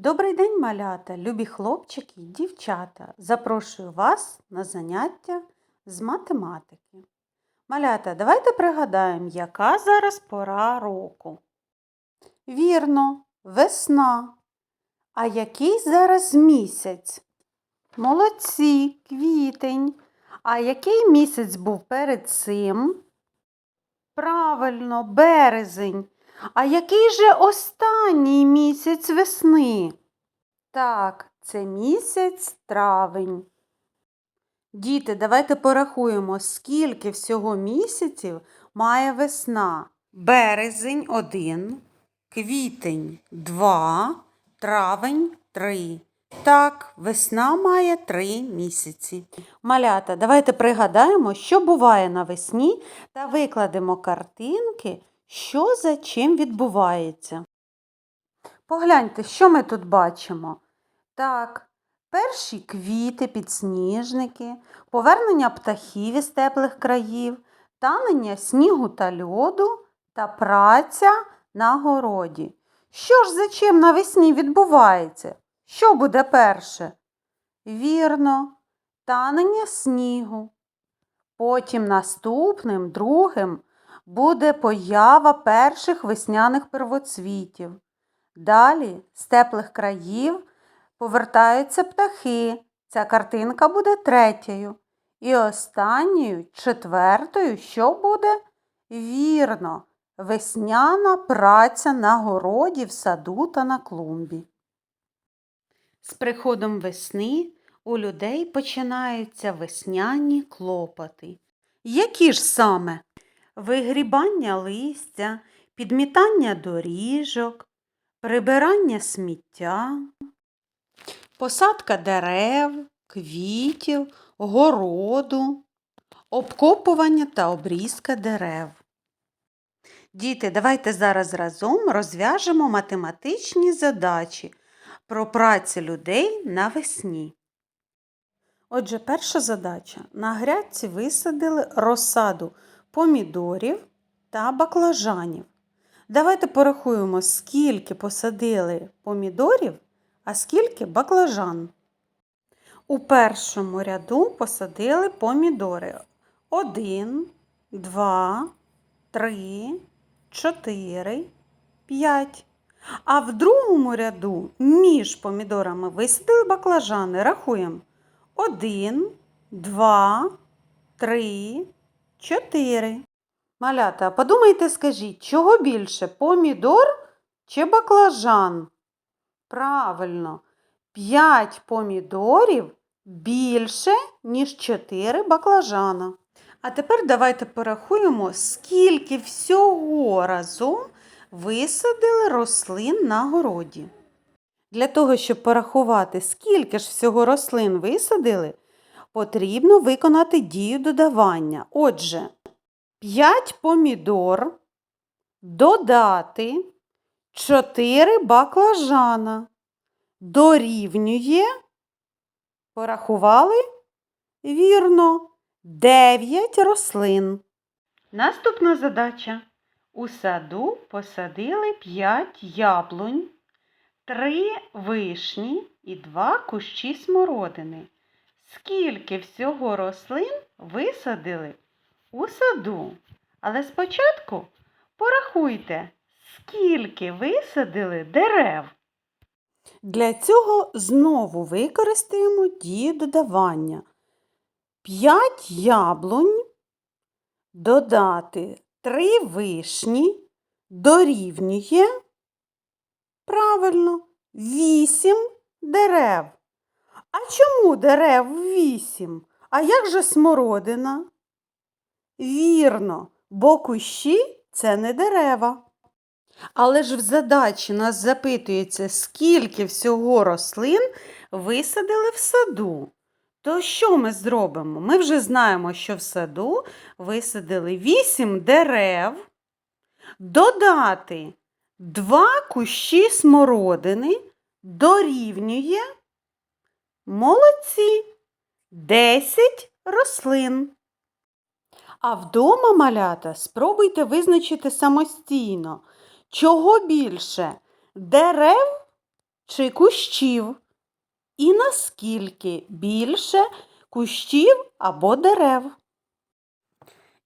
Добрий день, малята, любі хлопчики і дівчата. Запрошую вас на заняття з математики. Малята, давайте пригадаємо, яка зараз пора року. Вірно, весна. А який зараз місяць? Молодці, квітень. А який місяць був перед цим? Правильно, березень. А який же останній місяць весни? Так, це місяць травень. Діти, давайте порахуємо, скільки всього місяців має весна. Березень один, квітень два, травень три. Так, весна має три місяці. Малята, давайте пригадаємо, що буває навесні, та викладемо картинки, що за чим відбувається. Погляньте, що ми тут бачимо. Так, перші квіти, підсніжники, повернення птахів із теплих країв, танення снігу та льоду та праця на городі. Що ж за чим навесні відбувається? Що буде перше? Вірно, танення снігу. Потім наступним, другим, буде поява перших весняних первоцвітів. Далі з теплих країв повертаються птахи. Ця картинка буде третьою. І останньою, четвертою, що буде? Вірно, весняна праця на городі, в саду та на клумбі. З приходом весни у людей починаються весняні клопоти. Які ж саме? Вигрібання листя, підмітання доріжок, прибирання сміття, посадка дерев, квітів, городу, обкопування та обрізка дерев. Діти, давайте зараз разом розв'яжемо математичні задачі про працю людей навесні. Отже, перша задача. На грядці висадили розсаду помідорів та баклажанів. Давайте порахуємо, скільки посадили помідорів, а скільки баклажан. У першому ряду посадили помідори. Один, два, три, чотири, п'ять. А в другому ряду між помідорами висадили баклажани. Рахуємо. Один, два, три, чотири. Малята, подумайте, скажіть, чого більше помідор чи баклажан? Правильно, 5 помідорів більше, ніж 4 баклажана. А тепер давайте порахуємо, скільки всього разом висадили рослин на городі. Для того, щоб порахувати, скільки ж всього рослин висадили, потрібно виконати дію додавання. Отже, 5 помідор додати 4 баклажана дорівнює, порахували? Вірно, 9 рослин. Наступна задача. У саду посадили 5 яблунь, 3 вишні і 2 кущі смородини. Скільки всього рослин висадили у саду? Але спочатку порахуйте, скільки висадили дерев. Для цього знову використаємо дію додавання. 5 яблунь додати 3 вишні дорівнює правильно 8 дерев. А чому дерев 8? А як же смородина? Вірно, бо кущі це не дерева. Але ж в задачі нас запитується, скільки всього рослин висадили в саду. То що ми зробимо? Ми вже знаємо, що в саду висадили 8 дерев, додати 2 кущі смородини дорівнює молодці 10 рослин. А вдома, малята, спробуйте визначити самостійно, чого більше дерев чи кущів? І наскільки більше кущів або дерев?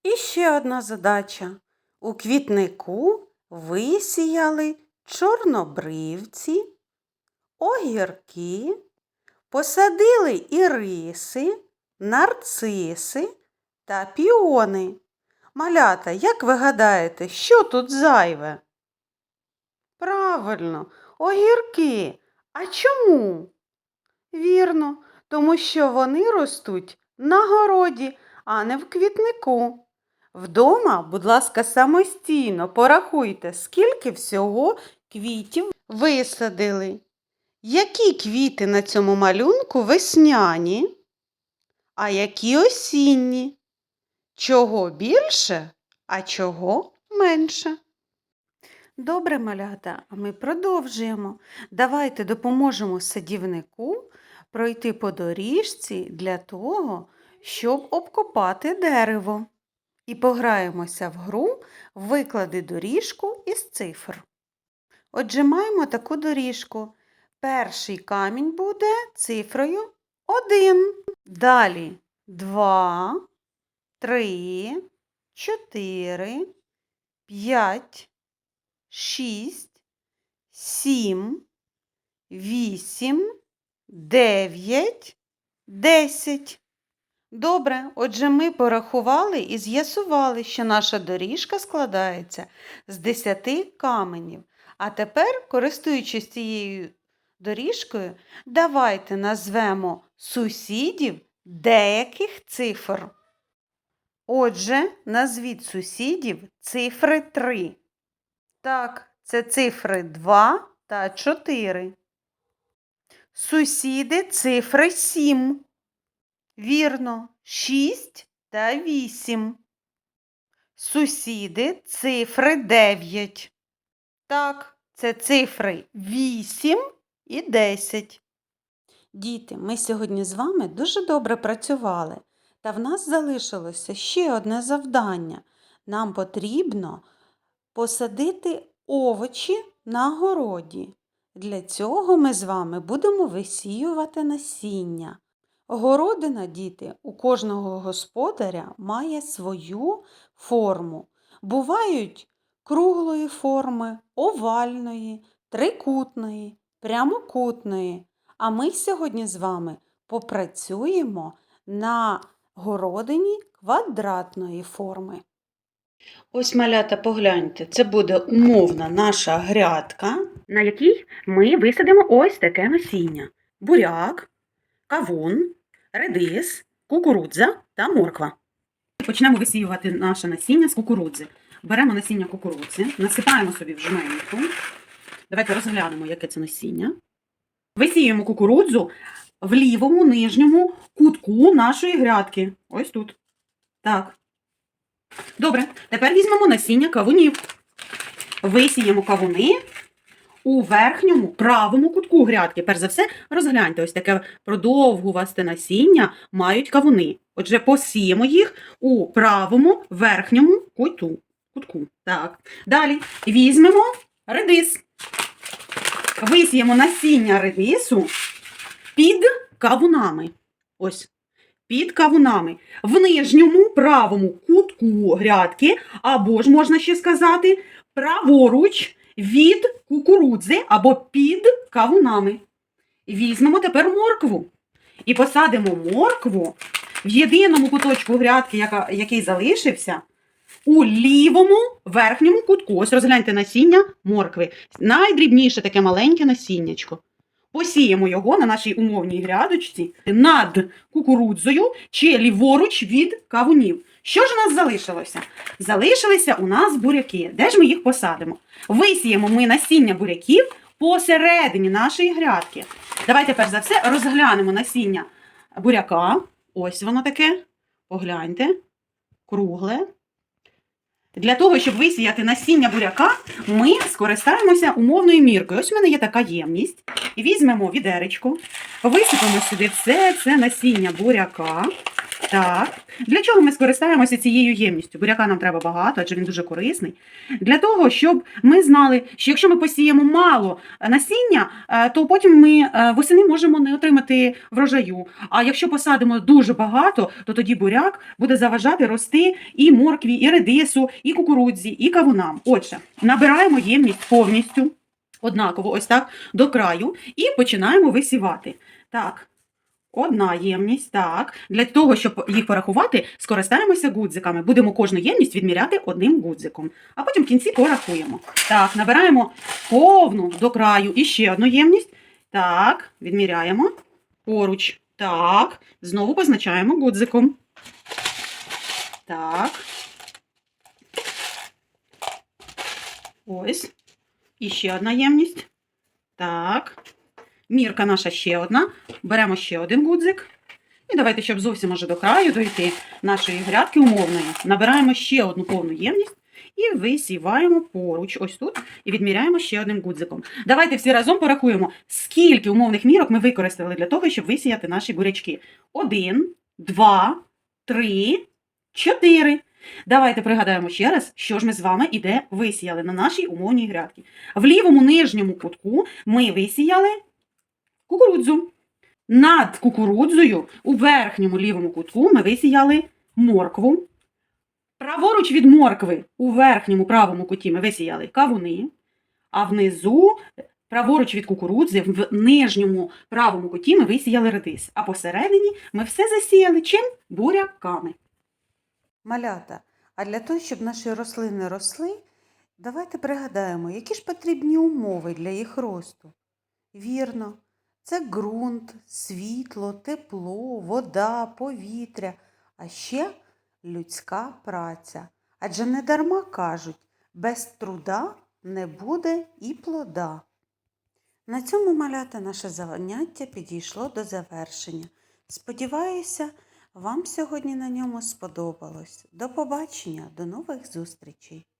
І ще одна задача. У квітнику висіяли чорнобривці, огірки, посадили іриси, нарциси та піони. Малята, як ви гадаєте, що тут зайве? Правильно, огірки. А чому? Вірно, тому що вони ростуть на городі, а не в квітнику. Вдома, будь ласка, самостійно порахуйте, скільки всього квітів висадили. Які квіти на цьому малюнку весняні, а які осінні? Чого більше, а чого менше? Добре, малята, а ми продовжуємо. Давайте допоможемо садівнику пройти по доріжці для того, щоб обкопати дерево. І пограємося в гру виклади доріжку із цифр. Отже, маємо таку доріжку. Перший камінь буде цифрою 1. Далі 2, 3, 4, 5, 6, 7, 8, 9, 10. Добре, отже, ми порахували і з'ясували, що наша доріжка складається з 10 каменів. А тепер, користуючись цією доріжкою, давайте назвемо сусідів деяких цифр. Отже, назвіть сусідів цифри 3. Так, це цифри 2 та 4. Сусіди цифри 7. Вірно, 6 та 8. Сусіди цифри 9. Так, це цифри 8 і 10. Діти, ми сьогодні з вами дуже добре працювали, та в нас залишилося ще одне завдання. Нам потрібно посадити овочі на городі. Для цього ми з вами будемо висіювати насіння. Городина, діти, у кожного господаря має свою форму. Бувають круглої форми, овальної, трикутної, прямокутної. А ми сьогодні з вами попрацюємо на городині квадратної форми. Ось малята, погляньте, це буде умовна наша грядка, на якій ми висадимо ось таке насіння: буряк, кавун, редис, кукурудза та морква. Почнемо висіювати наше насіння з кукурудзи. Беремо насіння кукурудзи, насипаємо собі в жменьку. Давайте розглянемо, яке це насіння. Висіємо кукурудзу в лівому нижньому кутку нашої грядки. Ось тут. Так. Добре, тепер візьмемо насіння кавунів. Висіємо кавуни у верхньому правому кутку грядки. Перш за все, розгляньте, ось таке продовгувасте насіння мають кавуни. Отже, посіємо їх у правому верхньому кутку. Так. Далі візьмемо редис. Висіємо насіння редису під кавунами. Ось. Під кавунами. В нижньому правому кутку грядки, або ж можна ще сказати, праворуч від кукурудзи або під кавунами. Візьмемо тепер моркву і посадимо моркву в єдиному куточку грядки, який залишився, у лівому верхньому кутку. Ось розгляньте насіння моркви. Найдрібніше таке маленьке насіннячко. Посіємо його на нашій умовній грядочці над кукурудзою чи ліворуч від кавунів. Що ж у нас залишилося? Залишилися у нас буряки. Де ж ми їх посадимо? Висіємо ми насіння буряків посередині нашої грядки. Давайте перш за все розглянемо насіння буряка. Ось воно таке. Погляньте. Кругле. Для того, щоб висіяти насіння буряка, ми скористаємося умовною міркою. Ось у мене є така ємність. Візьмемо відеречко, висипемо сюди все це насіння буряка. Так. Для чого ми скористаємося цією ємністю? Буряка нам треба багато, адже він дуже корисний. Для того, щоб ми знали, що якщо ми посіємо мало е, насіння, е, то потім ми е, восени можемо не отримати врожаю. А якщо посадимо дуже багато, то тоді буряк буде заважати рости і моркві, і редису, і кукурудзі, і кавунам. Отже, набираємо ємність повністю однаково, ось так, до краю, і починаємо висівати. Так. Одна ємність, так. Для того, щоб їх порахувати, скористаємося гудзиками. Будемо кожну ємність відміряти одним гудзиком. А потім в кінці порахуємо. Так, набираємо повну до краю і ще одну ємність. Так, відміряємо. Поруч. Так. Знову позначаємо гудзиком. Так. Ось. І ще одна ємність. Так. Мірка наша ще одна. Беремо ще один гудзик. І давайте, щоб зовсім може до краю дойти нашої грядки умовної, набираємо ще одну повну ємність і висіваємо поруч, ось тут, і відміряємо ще одним гудзиком. Давайте всі разом порахуємо, скільки умовних мірок ми використали для того, щоб висіяти наші бурячки. Один, два, три, чотири. Давайте пригадаємо ще раз, що ж ми з вами і де висіяли на нашій умовній грядці. В лівому нижньому кутку ми висіяли кукурудзу. Над кукурудзою у верхньому лівому кутку ми висіяли моркву. Праворуч від моркви у верхньому правому куті ми висіяли кавуни, а внизу, праворуч від кукурудзи, в нижньому правому куті ми висіяли редис. А посередині ми все засіяли чим? Буряками. Малята, а для того, щоб наші рослини росли, давайте пригадаємо, які ж потрібні умови для їх росту. Вірно, це ґрунт, світло, тепло, вода, повітря, а ще людська праця. Адже не дарма кажуть, без труда не буде і плода. На цьому малята наше заняття підійшло до завершення. Сподіваюся, вам сьогодні на ньому сподобалось. До побачення, до нових зустрічей!